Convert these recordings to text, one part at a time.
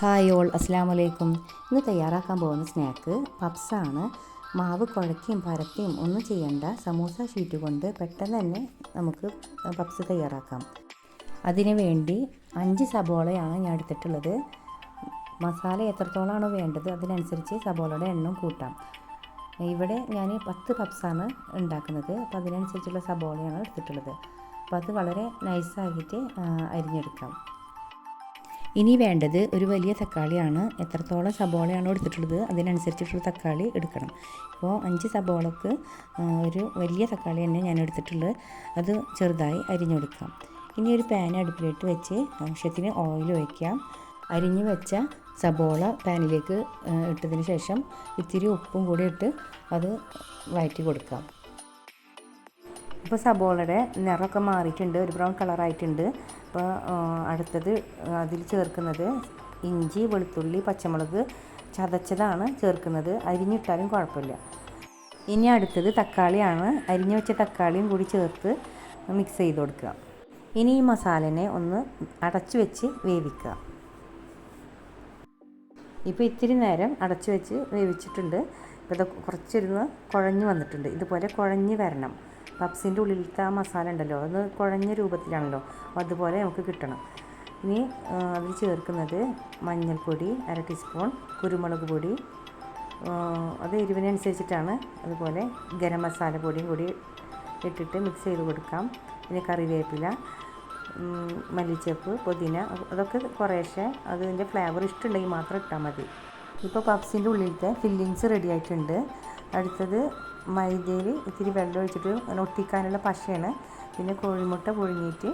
Hi all അസ്സാം വലൈക്കും ഇന്ന് തയ്യാറാക്കാൻ പോകുന്ന സ്നാക്ക് പപ്സാണ്. മാവ് കുഴക്കുകയും പരത്തിയും ഒന്നും ചെയ്യേണ്ട. സമൂസ ഷീറ്റ് കൊണ്ട് പെട്ടെന്ന് തന്നെ നമുക്ക് പപ്സ് തയ്യാറാക്കാം. അതിനു വേണ്ടി അഞ്ച് സബോളയാണ് ഞാൻ എടുത്തിട്ടുള്ളത്. മസാല എത്രത്തോളമാണോ വേണ്ടത് അതിനനുസരിച്ച് സബോളയുടെ എണ്ണം കൂട്ടാം. ഇവിടെ ഞാൻ പത്ത് പപ്സാണ് ഉണ്ടാക്കുന്നത്. അപ്പോൾ അതിനനുസരിച്ചുള്ള സബോളയാണ് എടുത്തിട്ടുള്ളത്. അപ്പോൾ അത് വളരെ നൈസായിട്ട് അരിഞ്ഞെടുക്കാം. ഇനി വേണ്ടത് ഒരു വലിയ തക്കാളിയാണ്. എത്രത്തോളം സബോളയാണോ എടുത്തിട്ടുള്ളത് അതിനനുസരിച്ചിട്ടുള്ള തക്കാളി എടുക്കണം. ഇപ്പോൾ അഞ്ച് സബോളക്ക് ഒരു വലിയ തക്കാളി തന്നെ ഞാൻ എടുത്തിട്ടുള്ളത്. അത് ചെറുതായി അരിഞ്ഞെടുക്കാം. ഇനി ഒരു പാൻ അടുപ്പിലിട്ട് വെച്ച് ആവശ്യത്തിന് ഓയിൽ ഒഴിക്കാം. അരിഞ്ഞു വെച്ച സബോള പാനിലേക്ക് ഇട്ടതിന് ശേഷം ഇത്തിരി ഉപ്പും കൂടി ഇട്ട് അത് വഴറ്റി കൊടുക്കാം. ഇപ്പോൾ സബോളയുടെ നിറമൊക്കെ മാറിയിട്ടുണ്ട് ഒരു ബ്രൗൺ കളറായിട്ടുണ്ട് അപ്പോൾ അടുത്തത് അതിൽ ചേർക്കുന്നത് ഇഞ്ചി വെളുത്തുള്ളി പച്ചമുളക് ചതച്ചതാണ് ചേർക്കുന്നത്. അരിഞ്ഞിട്ടാലും കുഴപ്പമില്ല. ഇനി അടുത്തത് തക്കാളിയാണ്. അരിഞ്ഞു വെച്ച തക്കാളിയും കൂടി ചേർത്ത് മിക്സ് ചെയ്ത് കൊടുക്കുക. ഇനി ഈ മസാലനെ ഒന്ന് അടച്ചു വെച്ച് വേവിക്കുക. ഇപ്പോൾ ഇത്തിരി നേരം അടച്ചു വെച്ച് വേവിച്ചിട്ടുണ്ട്. ഇപ്പോൾ ഇത് കുറച്ചിരുന്ന് കുഴഞ്ഞു വന്നിട്ടുണ്ട്. ഇതുപോലെ കുഴഞ്ഞ് വരണം. പപ്സിന്റെ ഉള്ളിലത്തെ ആ മസാല ഉണ്ടല്ലോ അത് കുഴഞ്ഞ രൂപത്തിലാണല്ലോ അതുപോലെ നമുക്ക് കിട്ടണം. ഇനി അതിൽ ചേർക്കുന്നത് മഞ്ഞൾപ്പൊടി അര ടീസ്പൂൺ കുരുമുളക് പൊടി അത് എരിവിനനുസരിച്ചിട്ടാണ്. അതുപോലെ ഗരം മസാല പൊടിയും കൂടി ഇട്ടിട്ട് മിക്സ് ചെയ്ത് കൊടുക്കാം. പിന്നെ കറിവേപ്പില മല്ലിച്ചപ്പ് പുതിന അതൊക്കെ കുറേശ്ശെ അതിന്റെ ഫ്ലേവർ ഇഷ്ടമുണ്ടെങ്കിൽ മാത്രം ഇട്ടാൽ മതി. ഇപ്പോൾ പപ്സിന്റെ ഉള്ളിലത്തെ ഫില്ലിങ്സ് റെഡി ആയിട്ടുണ്ട്. അടുത്തത് മൈദയിൽ ഇത്തിരി വെള്ളം ഒഴിച്ചിട്ട് അങ്ങനെ ഒട്ടിക്കാനുള്ള പശയാണ്. പിന്നെ കോഴിമുട്ട പുഴുങ്ങിയിട്ട്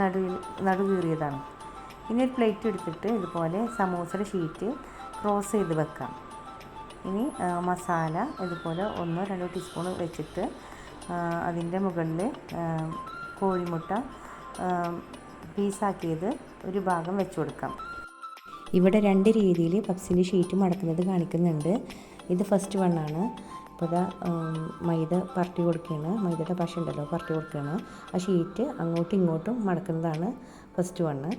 നടുവിൽ നടു കീറിയതാണ് ഇനി ഒരു പ്ലേറ്റ് എടുത്തിട്ട് ഇതുപോലെ സമൂസയുടെ ഷീറ്റ് ക്രോസ് ചെയ്ത് വെക്കാം. ഇനി മസാല ഇതുപോലെ ഒന്നോ രണ്ടോ ടീസ്പൂൺ വെച്ചിട്ട് അതിന്റെ മുകളിൽ കോഴിമുട്ട പീസാക്കിയത് ഒരു ഭാഗം വെച്ച് കൊടുക്കാം. ഇവിടെ രണ്ട് രീതിയിൽ പപ്സിന്റെ ഷീറ്റ് മടക്കുന്നത് കാണിക്കുന്നുണ്ട്. ഇത് ഫസ്റ്റ് വണ്ണാണ് അപ്പോൾ ഇതാ മൈദ പറട്ടി കൊടുക്കുകയാണ്. മൈദയുടെ പശ ഉണ്ടല്ലോ പറട്ടി കൊടുക്കുകയാണ്. ആ ഷീറ്റ് അങ്ങോട്ടും ഇങ്ങോട്ടും മടക്കുന്നതാണ് ഫസ്റ്റ് വണ്ണ്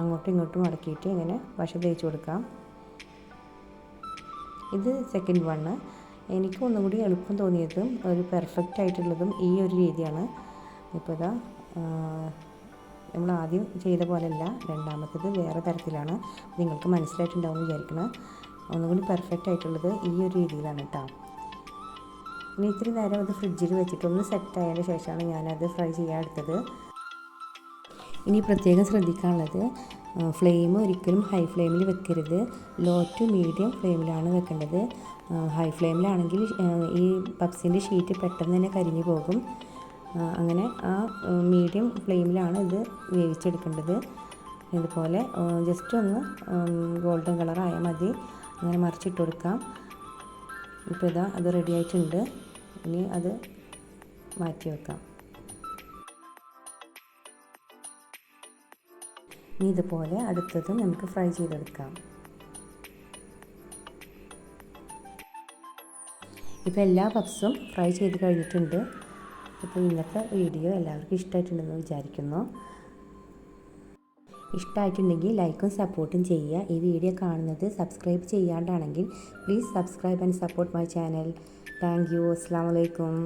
അങ്ങോട്ടും ഇങ്ങോട്ടും മടക്കിയിട്ട് ഇങ്ങനെ പശ തേച്ച് കൊടുക്കാം. ഇത് സെക്കൻഡ് വണ്ണ് എനിക്ക് ഒന്നും കൂടി എളുപ്പം തോന്നിയതും ഒരു പെർഫെക്റ്റ് ആയിട്ടുള്ളതും ഈ ഒരു രീതിയാണ്. ഇപ്പോൾ ഇതാ നമ്മൾ ആദ്യം ചെയ്ത പോലെയല്ല രണ്ടാമത്തേത് വേറെ തരത്തിലാണ്. നിങ്ങൾക്ക് മനസ്സിലായിട്ടുണ്ടാവും വിചാരിക്കണം ഒന്നുകൂടി പെർഫെക്റ്റ് ആയിട്ടുള്ളത് ഈ ഒരു രീതിയിലാണ് കേട്ടോ ഇനി ഇത്തിരി നേരം അത് ഫ്രിഡ്ജിൽ വെച്ചിട്ട് ഒന്ന് സെറ്റ് ആയതിന് ശേഷമാണ് ഞാനത് ഫ്രൈ ചെയ്യാൻ എടുത്തത്. ഇനി പ്രത്യേകം ശ്രദ്ധിക്കാനുള്ളത് ഫ്ലെയിം ഒരിക്കലും ഹൈ ഫ്ലെയിമിൽ വെക്കരുത്. ലോ ടു മീഡിയം ഫ്ലെയിമിലാണ് വെക്കേണ്ടത്. ഹൈ ഫ്ലെയിമിലാണെങ്കിൽ ഈ പപ്സിന്റെ ഷീറ്റ് പെട്ടെന്ന് തന്നെ കരിഞ്ഞു പോകും. അങ്ങനെ ആ മീഡിയം ഫ്ലെയിമിലാണ് ഇത് വേവിച്ചെടുക്കേണ്ടത്. ഇതുപോലെ ജസ്റ്റ് ഒന്ന് ഗോൾഡൻ കളറായാൽ മതി. അങ്ങനെ മറിച്ചിട്ട് കൊടുക്കാം. ഇപ്പോൾ ഇതാ അത് റെഡി ആയിട്ടുണ്ട്. ഇനി അത് മാറ്റി വെക്കാം. ഇനി ഇതുപോലെ അടുത്തത് നമുക്ക് ഫ്രൈ ചെയ്തെടുക്കാം. ഇപ്പോൾ എല്ലാ പപ്സും ഫ്രൈ ചെയ്ത് കഴിഞ്ഞിട്ടുണ്ട്. ഇപ്പോൾ ഇന്നത്തെ വീഡിയോ എല്ലാവർക്കും ഇഷ്ടമായിട്ടുണ്ടെന്ന് വിചാരിക്കുന്നു. ഇഷ്ടമായിട്ടുണ്ടെങ്കിൽ ലൈക്കും സപ്പോർട്ടും ചെയ്യുക. ഈ വീഡിയോ കാണുന്നത് subscribe ചെയ്യാണ്ടാണെങ്കിൽ please subscribe and support my channel. Thank you. അസ്സാം വലൈക്കും